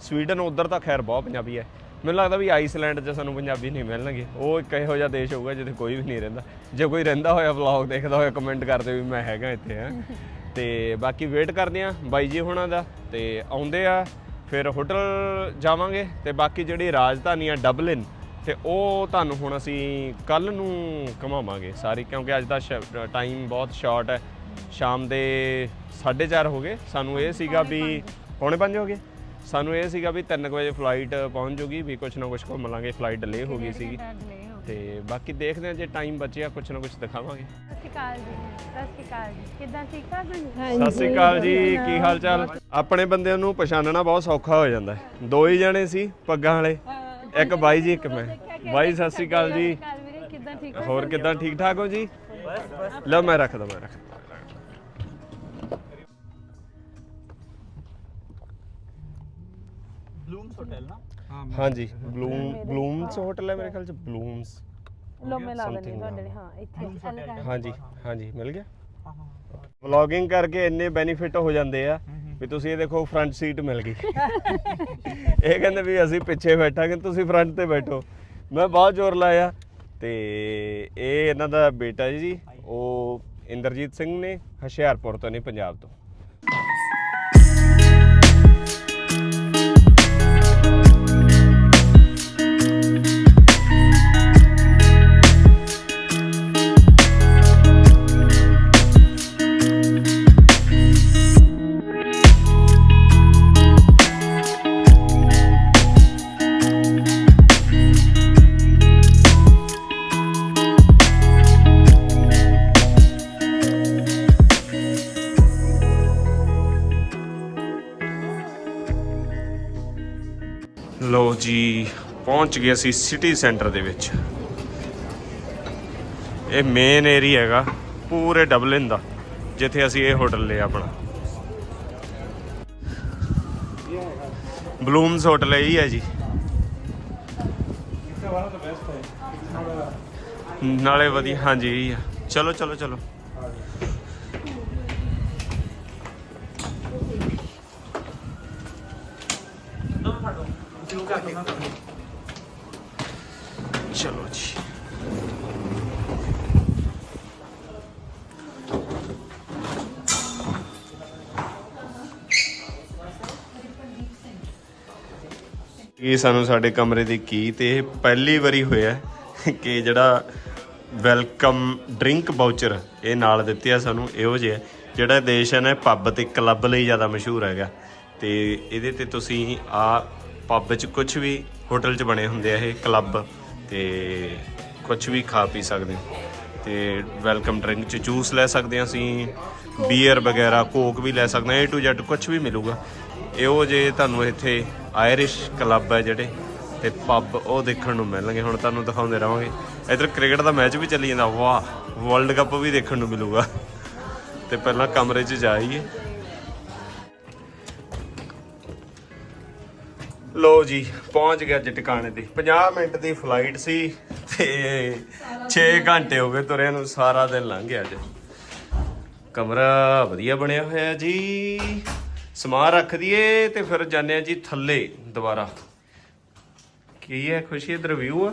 ਸਵੀਡਨ ਉਧਰ ਤਾਂ ਖੈਰ ਬਹੁਤ ਪੰਜਾਬੀ ਹੈ। ਮੈਨੂੰ ਲੱਗਦਾ ਵੀ ਆਈਸਲੈਂਡ 'ਚ ਸਾਨੂੰ ਪੰਜਾਬੀ ਨਹੀਂ ਮਿਲਣਗੇ। ਉਹ ਇੱਕ ਇਹੋ ਜਿਹਾ ਦੇਸ਼ ਹੋਊਗਾ ਜਿੱਥੇ ਕੋਈ ਵੀ ਨਹੀਂ ਰਹਿੰਦਾ। ਜੇ ਕੋਈ ਰਹਿੰਦਾ ਹੋਇਆ ਵਲੌਗ ਦੇਖਦਾ ਹੋਇਆ ਕਮੈਂਟ ਕਰਦੇ ਵੀ ਮੈਂ ਹੈਗਾ ਇੱਥੇ ਹੈ। ਤੇ ਬਾਕੀ ਵੇਟ ਕਰਦੇ ਆ ਬਾਈ ਜੀ ਹੁਣਾਂ ਦਾ। ਤੇ ਆਉਂਦੇ ਆ ਫਿਰ ਹੋਟਲ ਜਾਵਾਂਗੇ ਤੇ ਬਾਕੀ ਜਿਹੜੀ ਰਾਜਧਾਨੀ ਆ ਡਬਲਿਨ ਤੇ ਉਹ ਤੁਹਾਨੂੰ ਹੁਣ ਅਸੀਂ ਕੱਲ ਨੂੰ ਘਮਾਵਾਂਗੇ ਸਾਰੀ ਕਿਉਂਕਿ ਅੱਜ ਦਾ ਟਾਈਮ ਬਹੁਤ ਸ਼ਾਰਟ ਹੈ। ਸ਼ਾਮ ਦੇ 4:30 ਹੋ ਗਏ। ਸਾਨੂੰ ਇਹ ਸੀਗਾ ਵੀ ਪੌਣੇ 5 ਹੋ ਗਏ। ਸਾਨੂੰ ਇਹ ਸੀਗਾ ਵੀ 3 ਵਜੇ ਫਲਾਈਟ ਪਹੁੰਚ ਜੂਗੀ ਵੀ ਕੁਛ ਨਾ ਕੁਛ ਘੁੰਮ ਲਾਂਗੇ। ਫਲਾਈਟ ਡਿਲੇ ਹੋ ਗਈ ਸੀਗੀ। ਤੇ ਬਾਕੀ ਦੇਖਦੇ ਆ ਜੇ ਟਾਈਮ ਬਚਿਆ ਕੁਛ ਨਾ ਕੁਛ ਦਿਖਾਵਾਂਗੇ। ਸਤਿ ਸ਼੍ਰੀ ਅਕਾਲ ਜੀ ਸਤਿ ਸ਼੍ਰੀ ਅਕਾਲ ਜੀ। ਕਿੱਦਾਂ ਠੀਕ ਠਾਕ ਹੋ ਜੀ? ਸਤਿ ਸ੍ਰੀ ਅਕਾਲ ਜੀ ਕੀ ਹਾਲ ਚਾਲ? ਆਪਣੇ ਬੰਦਿਆਂ ਨੂੰ ਪਛਾਣਨਾ ਬਹੁਤ ਸੌਖਾ ਹੋ ਜਾਂਦਾ ਹੈ। ਦੋ ਹੀ ਜਣੇ ਸੀ ਪੱਗਾਂ ਵਾਲੇ ਇੱਕ ਬਾਈ ਜੀ ਇੱਕ ਮੈਂ। ਬਾਈ ਸਤਿ ਸ੍ਰੀ ਅਕਾਲ ਜੀ। ਸਤਿ ਸ਼੍ਰੀ ਅਕਾਲ ਵੀਰੇ ਕਿੱਦਾਂ ਠੀਕ ਹੋ ਹੋਰ ਕਿਦਾਂ ਠੀਕ ਠਾਕ ਹੋ ਜੀ? ਲਓ ਮੈਂ ਰੱਖਦਾ ਮੈਂ ਰੱਖਦਾ। ਬਲੂਮਸ ਹੋਟਲ ਨਾ? ਹਾਂਜੀ ਬਲੂਮ ਬਲੂਮਸ ਹੋਟਲ ਹੈ ਮੇਰੇ ਖਿਆਲ ਚ ਬਲੂਮਸ। ਲੋ ਮੈਂ ਲਾ ਦਿੰਦੀ Something ਤੁਹਾਡੇ ਲਈ। ਹਾਂ ਇੱਥੇ ਹਾਂਜੀ ਹਾਂਜੀ ਮਿਲ ਗਿਆ? ਵਲੌਗਿੰਗ ਕਰਕੇ ਇੰਨੇ ਬੈਨੀਫਿਟ ਹੋ ਜਾਂਦੇ ਆ ਵੀ ਤੁਸੀਂ ਇਹ ਦੇਖੋ ਫਰੰਟ ਸੀਟ ਮਿਲ ਗਈ। ਇਹ ਕਹਿੰਦੇ ਵੀ ਅਸੀਂ ਪਿੱਛੇ ਬੈਠਾਂਗੇ ਤੁਸੀਂ ਫਰੰਟ ਤੇ ਬੈਠੋ। ਮੈਂ ਬਹੁਤ ਜ਼ੋਰ ਲਾਇਆ ਤੇ ਇਹ ਇਹਨਾਂ ਦਾ ਬੇਟਾ ਜੀ ਉਹ ਇੰਦਰਜੀਤ ਸਿੰਘ ਨੇ ਹੁਸ਼ਿਆਰਪੁਰ ਤੋਂ ਨਹੀਂ ਪੰਜਾਬ ਤੋਂ। ਪਹੁੰਚ ਗਏ ਅਸੀਂ ਸਿਟੀ ਸੈਂਟਰ ਦੇ ਵਿੱਚ। ਇਹ ਮੇਨ ਏਰੀਆ ਹੈਗਾ, ਪੂਰੇ ਡਬਲਿਨ ਦਾ, ਜਿੱਥੇ ਅਸੀਂ ਇਹ ਹੋਟਲ ਲਿਆ ਆਪਣਾ। ਬਲੂਮਸ ਹੋਟਲ ਇਹ ਹੀ ਹੈ ਜੀ। ਨਾਲੇ ਵਧੀਆ, ਹਾਂਜੀ, ਇਹੀ ਆ। ਚਲੋ ਚਲੋ ਚਲੋ। ਇਹ ਸਾਨੂੰ ਸਾਡੇ ਕਮਰੇ ਦੀ ਕੀ ਤੇ ਇਹ ਪਹਿਲੀ ਵਾਰੀ ਹੋਇਆ ਕਿ ਜਿਹੜਾ ਵੈਲਕਮ ਡਰਿੰਕ ਬਾਊਚਰ ਇਹ ਨਾਲ ਦਿੱਤੇ ਆ ਸਾਨੂੰ, ਇਹੋ ਜਿਹਾ ਜਿਹੜਾ ਦੇਸ਼ ਹੈ ਨਾ ਪੱਬ ਤੇ ਕਲੱਬ ਲਈ ਜ਼ਿਆਦਾ ਮਸ਼ਹੂਰ ਹੈਗਾ। ਤੇ ਇਹਦੇ ਤੇ ਤੁਸੀਂ ਆ ਪੱਬ 'ਚ ਕੁਝ ਵੀ ਹੋਟਲ 'ਚ ਬਣੇ ਹੁੰਦੇ ਆ ਇਹ ਕਲੱਬ ਤੇ ਕੁਝ ਵੀ ਖਾ ਪੀ ਸਕਦੇ ਹੋ। ਤੇ ਵੈਲਕਮ ਡਰਿੰਕ 'ਚ ਜੂਸ ਲੈ ਸਕਦੇ ਹਾਂ ਅਸੀਂ ਬੀਅਰ ਵਗੈਰਾ ਕੋਕ ਵੀ ਲੈ ਸਕਦੇ ਹਾਂ, A to Z ਕੁਝ ਵੀ ਮਿਲੂਗਾ। ਇਹੋ ਜੇ ਤੁਹਾਨੂੰ ਇੱਥੇ ਆਇਰਿਸ਼ ਕਲੱਬ ਹੈ ਜਿਹੜੇ ਤੇ ਪੱਬ ਉਹ ਦੇਖਣ ਨੂੰ ਮਿਲਣਗੇ। ਹੁਣ ਤੁਹਾਨੂੰ ਦਿਖਾਉਂਦੇ ਰਹਾਂਗੇ। ਇਧਰ ਕ੍ਰਿਕਟ ਦਾ ਮੈਚ ਵੀ ਚੱਲੀ ਜਾਂਦਾ। ਵਾਹ ਵਰਲਡ ਕੱਪ ਵੀ ਦੇਖਣ ਨੂੰ ਮਿਲੂਗਾ। ਤੇ ਪਹਿਲਾਂ ਕਮਰੇ 'ਚ ਜਾਈਏ। ਲੋ ਜੀ, ਪਹੁੰਚ ਗਿਆ ਅੱਜ ਟਿਕਾਣੇ ਤੇ। 50 ਮਿੰਟ ਦੀ ਫਲਾਈਟ ਸੀ ਤੇ 6 ਘੰਟੇ ਹੋ ਗਏ ਤੁਰਿਆਂ ਨੂੰ। ਸਾਰਾ ਦਿਨ ਲੰਘ ਗਿਆ ਅੱਜ। ਕਮਰਾ ਵਧੀਆ ਬਣਿਆ ਹੋਇਆ ਜੀ। ਸਮਾਨ ਰੱਖ ਦਈਏ ਤੇ ਫਿਰ ਜਾਂਦੇ ਆ ਜੀ ਥੱਲੇ ਦੁਬਾਰਾ। ਕੀ ਹੈ? ਖੁਸ਼ੀ ਇਧਰ ਵਿਊ ਆ?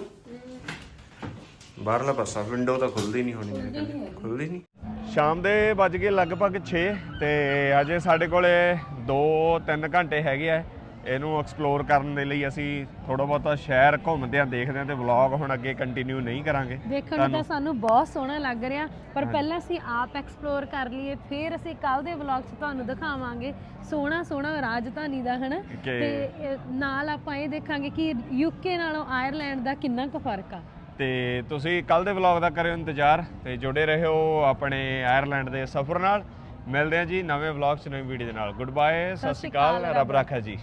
ਬਾਹਰਲਾ ਪਾਸਾ ਵਿੰਡੋ ਤਾਂ ਖੁੱਲਦੀ ਨਹੀਂ ਹੋਣੀ ਮੇਰੇ ਖਿਆਲ ਖੁੱਲਦੀ ਨਹੀਂ ਸ਼ਾਮ ਦੇ ਵੱਜ ਗਏ ਲਗਭਗ 6 ਤੇ ਅਜੇ ਸਾਡੇ ਕੋਲੇ 2-3 ਘੰਟੇ ਹੈਗੇ ਆ। ਇਹਨੂੰ ਐਕਸਪਲੋਰ ਕਰਨ ਦੇ ਲਈ ਅਸੀਂ ਥੋੜਾ ਬਹੁਤਾ ਸ਼ਹਿਰ ਘੁੰਮਦੇ ਆ ਦੇਖਦੇ ਆ ਤੇ ਵਲੌਗ ਹੁਣ ਅੱਗੇ ਕੰਟੀਨਿਊ ਨਹੀਂ ਕਰਾਂਗੇ। ਦੇਖਣ ਨੂੰ ਤਾਂ ਸਾਨੂੰ ਬਹੁਤ ਸੋਹਣਾ ਲੱਗ ਰਿਹਾ ਪਰ ਪਹਿਲਾਂ ਅਸੀਂ ਆਪ ਐਕਸਪਲੋਰ ਕਰ ਲਈਏ ਫਿਰ ਅਸੀਂ ਕੱਲ ਦੇ ਵਲੌਗ 'ਚ ਤੁਹਾਨੂੰ ਦਿਖਾਵਾਂਗੇ ਸੋਹਣਾ ਸੋਹਣਾ ਰਾਜਧਾਨੀ ਦਾ ਹਨਾ? ਤੇ ਨਾਲ ਆਪਾਂ ਇਹ ਦੇਖਾਂਗੇ ਕਿ ਯੂਕੇ ਨਾਲੋਂ ਆਇਰਲੈਂਡ ਦਾ ਕਿੰਨਾ ਕੁ ਫ਼ਰਕ ਆ। ਤੇ ਤੁਸੀਂ ਕੱਲ ਦੇ ਵਲੌਗ ਦਾ ਕਰਿਓ ਇੰਤਜ਼ਾਰ ਤੇ ਜੁੜੇ ਰਹੋ ਆਪਣੇ ਆਇਰਲੈਂਡ ਦੇ ਸਫ਼ਰ ਨਾਲ। ਮਿਲਦੇ ਹਾਂ ਜੀ ਨਵੇਂ ਵਲੌਗ 'ਚ ਨਵੀਂ ਵੀਡੀਓ ਦੇ ਨਾਲ। ਗੁੱਡ ਬਾਏ ਸਤਿ ਸ਼੍ਰੀ ਅਕਾਲ ਰੱਬ ਰਾਖਾ ਜੀ।